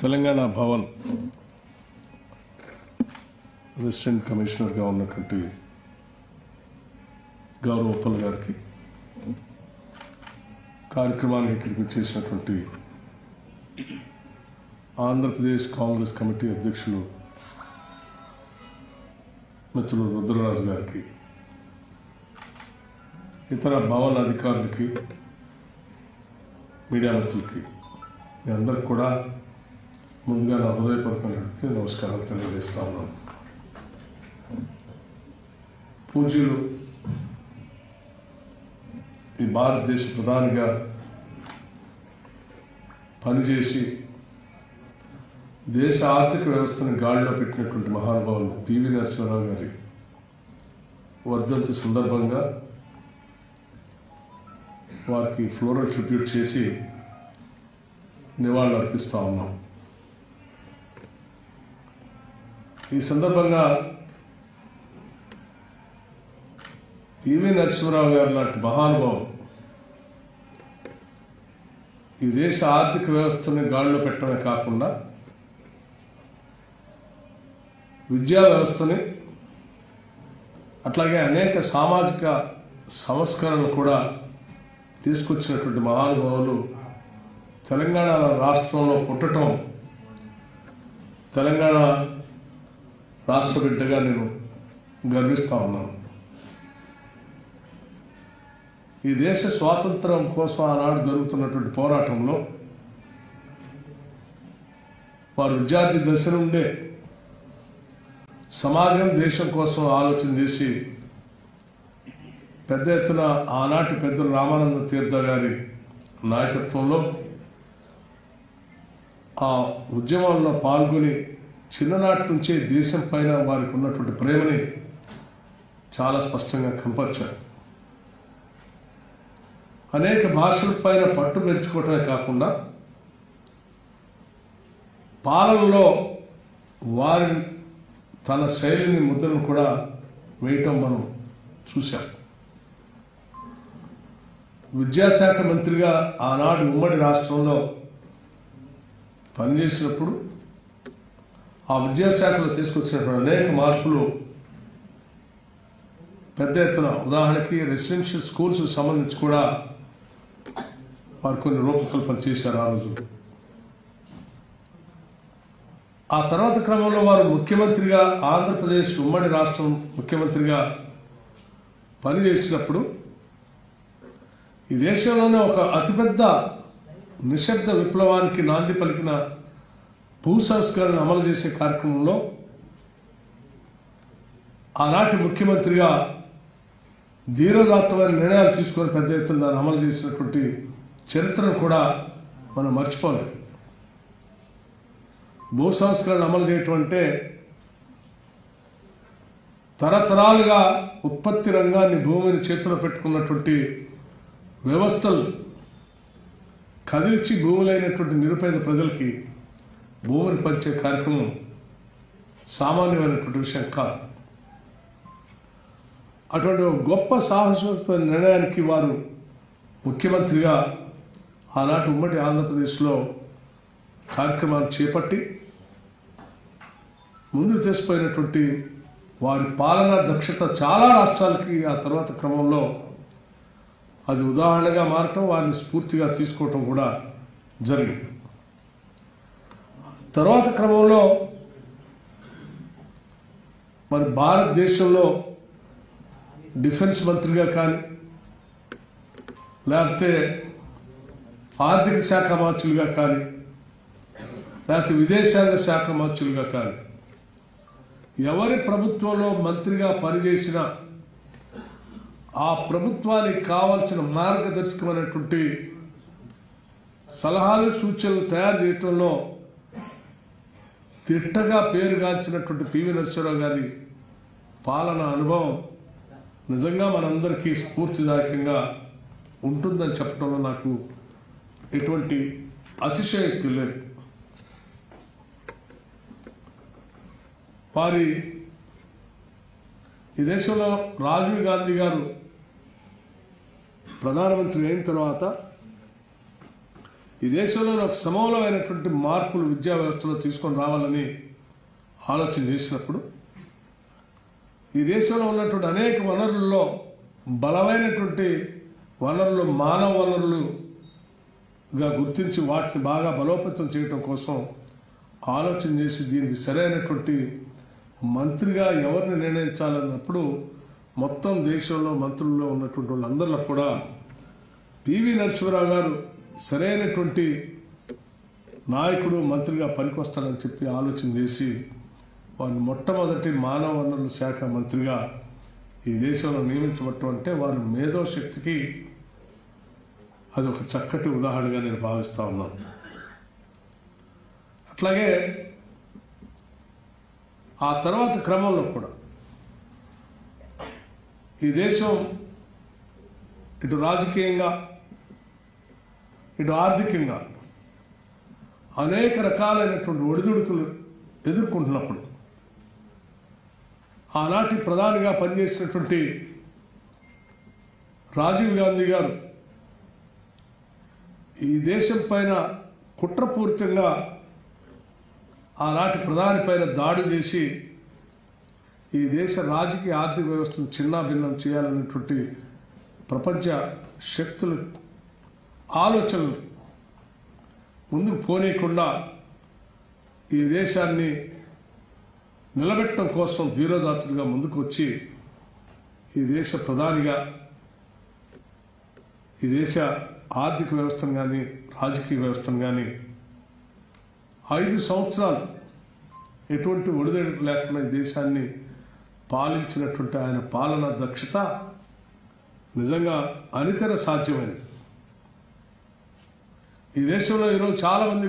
Telangana Bhavan assistant కమిషనర్గా ఉన్నటువంటి గౌరవ ఉప్పల్ గారికి కార్యక్రమానికి ఇక్కడికి చేసినటువంటి ఆంధ్రప్రదేశ్ కాంగ్రెస్ కమిటీ అధ్యక్షులు మిత్రులు రుద్రరాజు గారికి ఇతర భవన్ అధికారులకి మీడియా మిత్రులకి మీ అందరికి కూడా ముందుగా నా హృదయపూర్వకమైనటువంటి నమస్కారాలు తెలియజేస్తా ఉన్నాను. పూజ్యులు ఈ భారతదేశ ప్రధానిగా పనిచేసి దేశ ఆర్థిక వ్యవస్థను గాడిలో పెట్టినటువంటి మహానుభావులు పివి నరసింహరావు గారి వర్ధంతి సందర్భంగా వారికి ఫ్లోరల్ ట్రిబ్యూట్ చేసి నివాళులు అర్పిస్తూ ఉన్నాం. ఈ సందర్భంగా పివి నరసింహరావు గారు లాంటి మహానుభావులు ఈ దేశ ఆర్థిక వ్యవస్థని గాడిలో పెట్టడమే కాకుండా విద్యా వ్యవస్థని అట్లాగే అనేక సామాజిక సంస్కరణలు కూడా తీసుకొచ్చినటువంటి మహానుభావులు తెలంగాణ రాష్ట్రంలో పుట్టడం తెలంగాణ రాష్ట్ర బిడ్డగా నేను గర్విస్తా ఉన్నాను. ఈ దేశ స్వాతంత్రం కోసం ఆనాడు జరుగుతున్నటువంటి పోరాటంలో వారు విద్యార్థి దశ నుండే సమాజం దేశం కోసం ఆలోచన చేసి పెద్ద ఎత్తున ఆనాటి పెద్దలు రామానంద తీర్థ గారి నాయకత్వంలో ఆ ఉద్యమంలో పాల్గొని చిన్ననాటి నుంచే దేశం పైన వారికి ఉన్నటువంటి ప్రేమని చాలా స్పష్టంగా కనపరిచారు అనేక భాషల పైన పట్టు పెంచుకోవటమే కాకుండా పాలనలో వారి తన శైలిని ముద్రను కూడా వేయటం మనం చూశాం. విద్యాశాఖ మంత్రిగా ఆనాడు ఉమ్మడి రాష్ట్రంలో పనిచేసినప్పుడు ఆ విద్యాశాఖలో తీసుకొచ్చినటువంటి అనేక మార్పులు పెద్ద ఎత్తున ఉదాహరణకి రెసిడెన్షియల్ స్కూల్స్ సంబంధించి కూడా వారు కొన్ని రూపకల్పన చేశారు ఆ రోజు. ఆ తర్వాత క్రమంలో వారు ముఖ్యమంత్రిగా ఆంధ్రప్రదేశ్ ఉమ్మడి రాష్ట్రం ముఖ్యమంత్రిగా పనిచేసినప్పుడు ఈ దేశంలోనే ఒక అతిపెద్ద నిశ్శబ్ద విప్లవానికి నాంది పలికిన భూ సంస్కరణ అమలు చేసే కార్యక్రమంలో ఆనాటి ముఖ్యమంత్రిగా ధీరోదాత్తమైన నిర్ణయాలు తీసుకొని పెద్ద ఎత్తున దాన్ని అమలు చేసినటువంటి చరిత్రను కూడా మనం మర్చిపోలేం. భూ సంస్కరణ అమలు చేయటం అంటే తరతరాలుగా ఉత్పత్తి రంగాన్ని భూమిని చేతిలో పెట్టుకున్నటువంటి వ్యవస్థలు కదిల్చి భూములైనటువంటి నిరుపేద ప్రజలకి భూమిని పంచే కార్యక్రమం సామాన్యమైనటువంటి విషయం కాదు. అటువంటి గొప్ప సాహసోత్పన్న నిర్ణయానికి వారు ముఖ్యమంత్రిగా ఆనాటి ఉమ్మడి ఆంధ్రప్రదేశ్లో కార్యక్రమాన్ని చేపట్టి ముందు తీసుకుపోయినటువంటి వారి పాలనా దక్షత చాలా రాష్ట్రాలకి ఆ తర్వాత క్రమంలో అది ఉదాహరణగా మారటం వారిని స్ఫూర్తిగా తీసుకోవటం కూడా జరిగింది. తర్వాత క్రమంలో మరి భారతదేశంలో డిఫెన్స్ మంత్రిగా కానీ లేకపోతే ఆర్థిక శాఖ మంత్రులుగా కానీ లేకపోతే విదేశాంగ శాఖ మంత్రులుగా కానీ ఎవరి ప్రభుత్వంలో మంత్రిగా పనిచేసినా ఆ ప్రభుత్వానికి కావలసిన మార్గదర్శకమైనటువంటి సలహాలు సూచనలు తయారు చేయటంలో తిట్టగా పేరుగాంచినటువంటి పివి నరసింహరావు గారి పాలన అనుభవం నిజంగా మనందరికీ స్ఫూర్తిదాయకంగా ఉంటుందని చెప్పడంలో నాకు ఎటువంటి అతిశయోక్తి లేదు. వారి ఈ దేశంలో రాజీవ్ గాంధీ గారు ప్రధానమంత్రి అయిన తర్వాత ఈ దేశంలో ఒక సమూలమైనటువంటి మార్పులు విద్యా వ్యవస్థలో తీసుకొని రావాలని ఆలోచన చేసినప్పుడు ఈ దేశంలో ఉన్నటువంటి అనేక వనరుల్లో బలమైనటువంటి వనరులు మానవ వనరులుగా గుర్తించి వాటిని బాగా బలోపేతం చేయడం కోసం ఆలోచన చేసి దీనికి సరైనటువంటి మంత్రిగా ఎవరిని నిర్ణయించాలన్నప్పుడు మొత్తం దేశంలో మంత్రుల్లో ఉన్నటువంటి వాళ్ళందరిలో కూడా పివి నరసింహరావు గారు సరైనటువంటి నాయకుడు మంత్రిగా పనికొస్తాడని చెప్పి ఆలోచన చేసి వారిని మొట్టమొదటి మానవ వనరుల శాఖ మంత్రిగా ఈ దేశంలో నియమించబట్టం అంటే వారి మేధోశక్తికి అది ఒక చక్కటి ఉదాహరణగా నేను భావిస్తూ ఉన్నాను. అట్లాగే ఆ తర్వాత క్రమంలో కూడా ఈ దేశం ఇటు రాజకీయంగా ఇటు ఆర్థికంగా అనేక రకాలైనటువంటి ఒడిదుడుకులు ఎదుర్కొంటున్నప్పుడు ఆనాటి ప్రధానిగా పనిచేసినటువంటి రాజీవ్ గాంధీ గారు ఈ దేశం పైన కుట్రపూరితంగా ఆనాటి ప్రధాని పైన దాడి చేసి ఈ దేశ రాజకీయ ఆర్థిక వ్యవస్థను చిన్నాభిన్నం చేయాలనేటువంటి ప్రపంచ శక్తులు ఆలోచనలు ముందుకు పోనీయకుండా ఈ దేశాన్ని నిలబెట్టడం కోసం ధీరోదాతులుగా ముందుకు వచ్చి ఈ దేశ ప్రధానిగా ఈ దేశ ఆర్థిక వ్యవస్థను కానీ రాజకీయ వ్యవస్థను కానీ ఐదు సంవత్సరాలు ఎటువంటి ఒడిదడుకు లేకుండా ఈ దేశాన్ని పాలించినటువంటి ఆయన పాలన దక్షత నిజంగా అనితర సాధ్యమైనది. ఈ దేశంలో ఈరోజు చాలామంది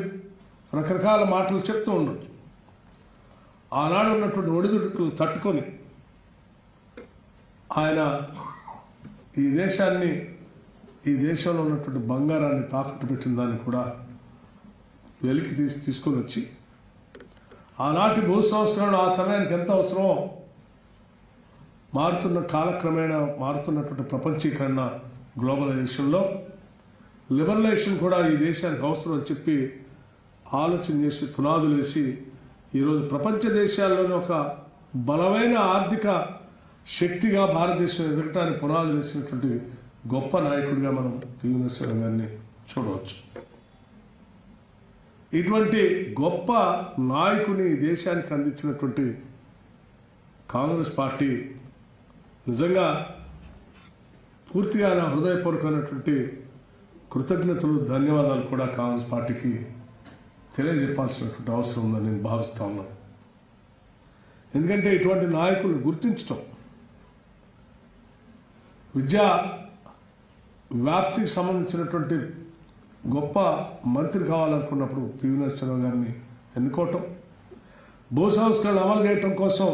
రకరకాల మాటలు చెప్తూ ఉండొచ్చు. ఆనాడు ఉన్నటువంటి ఒడిదుడుకులు తట్టుకొని ఆయన ఈ దేశాన్ని ఈ దేశంలో ఉన్నటువంటి బంగారాన్ని తాకట్టు పెట్టిన దాన్ని కూడా వెలికి తీసి తీసుకొని వచ్చి ఆనాటి భూ సంస్కరణ ఆ సమయానికి ఎంత అవసరమో మారుతున్న కాలక్రమేణా మారుతున్నటువంటి ప్రపంచీకరణ గ్లోబలైజేషన్లో లిబరలైజేషన్ కూడా ఈ దేశానికి అవసరం అని చెప్పి ఆలోచన చేసి పునాదులు వేసి ఈరోజు ప్రపంచ దేశాల్లోనే ఒక బలమైన ఆర్థిక శక్తిగా భారతదేశం ఎదగటానికి పునాదులు వేసినటువంటి గొప్ప నాయకుడిగా మనం పివి గారిని చూడవచ్చు. ఇటువంటి గొప్ప నాయకుని ఈ దేశానికి అందించినటువంటి కాంగ్రెస్ పార్టీ నిజంగా పూర్తిగా నా హృదయపూర్వకమైనటువంటి కృతజ్ఞతలు ధన్యవాదాలు కూడా కాంగ్రెస్ పార్టీకి తెలియజెప్పాల్సినటువంటి అవసరం ఉందని నేను భావిస్తా ఉన్నాను. ఎందుకంటే ఇటువంటి నాయకులు గుర్తించటం విద్యా వ్యాప్తికి సంబంధించినటువంటి గొప్ప మంత్రి కావాలనుకున్నప్పుడు పివి నరసింహరావు గారిని ఎన్నుకోవటం భూ సంస్కరణ అమలు చేయటం కోసం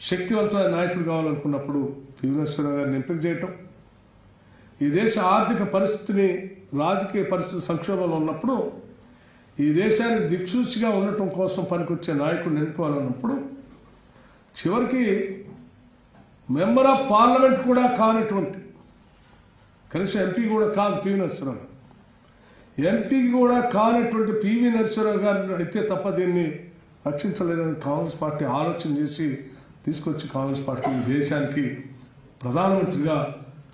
శక్తివంతమైన నాయకుడు కావాలనుకున్నప్పుడు పివి నరసింహరావు గారిని ఎంపిక చేయటం ఈ దేశ ఆర్థిక పరిస్థితిని రాజకీయ పరిస్థితి సంక్షోభంలో ఉన్నప్పుడు ఈ దేశానికి దిక్సూచిగా ఉండటం కోసం పనికొచ్చే నాయకుడిని ఎన్నుకోవాలన్నప్పుడు చివరికి మెంబర్ ఆఫ్ పార్లమెంట్ కూడా కానటువంటి కనీసం ఎంపీ కూడా కాదు పివి నరసింహరావు గారు. ఎంపీ కూడా కానటువంటి పివి నరసింహరావు గారిని అయితే తప్ప దీన్ని రక్షించలేదని కాంగ్రెస్ పార్టీ ఆలోచన చేసి తీసుకొచ్చి కాంగ్రెస్ పార్టీ ఈ దేశానికి ప్రధానమంత్రిగా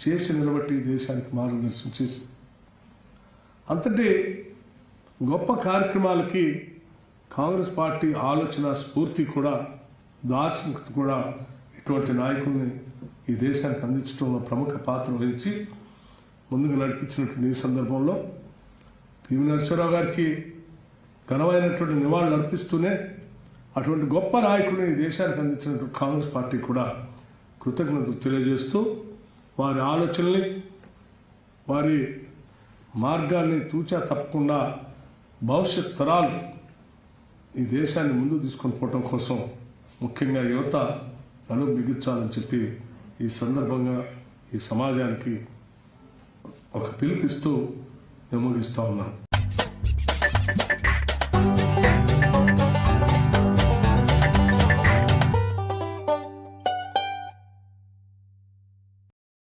చేసి నిలబట్టి దేశానికి మార్గదర్శనం చేసి. అంతటి గొప్ప కార్యక్రమాలకి కాంగ్రెస్ పార్టీ ఆలోచన స్ఫూర్తి కూడా దార్శనికత కూడా ఇటువంటి నాయకుల్ని ఈ దేశానికి అందించడంలో ప్రముఖ పాత్ర వహించి ముందుకు నడిపించినటువంటి ఈ సందర్భంలో పివి నరసింహరావు గారికి ఘనమైనటువంటి నివాళులు అర్పిస్తూనే అటువంటి గొప్ప నాయకుడిని ఈ దేశానికి అందించినటువంటి కాంగ్రెస్ పార్టీ కూడా కృతజ్ఞతలు తెలియజేస్తూ వారి ఆలోచనల్ని వారి మార్గాన్ని తూచా తప్పకుండా భవిష్యత్ తరాలు ఈ దేశాన్ని ముందు తీసుకొని పోవటం కోసం ముఖ్యంగా యువత తను బిగించాలని చెప్పి ఈ సందర్భంగా ఈ సమాజానికి ఒక పిలుపిస్తూ నేను ముగిస్తా ఉన్నాను.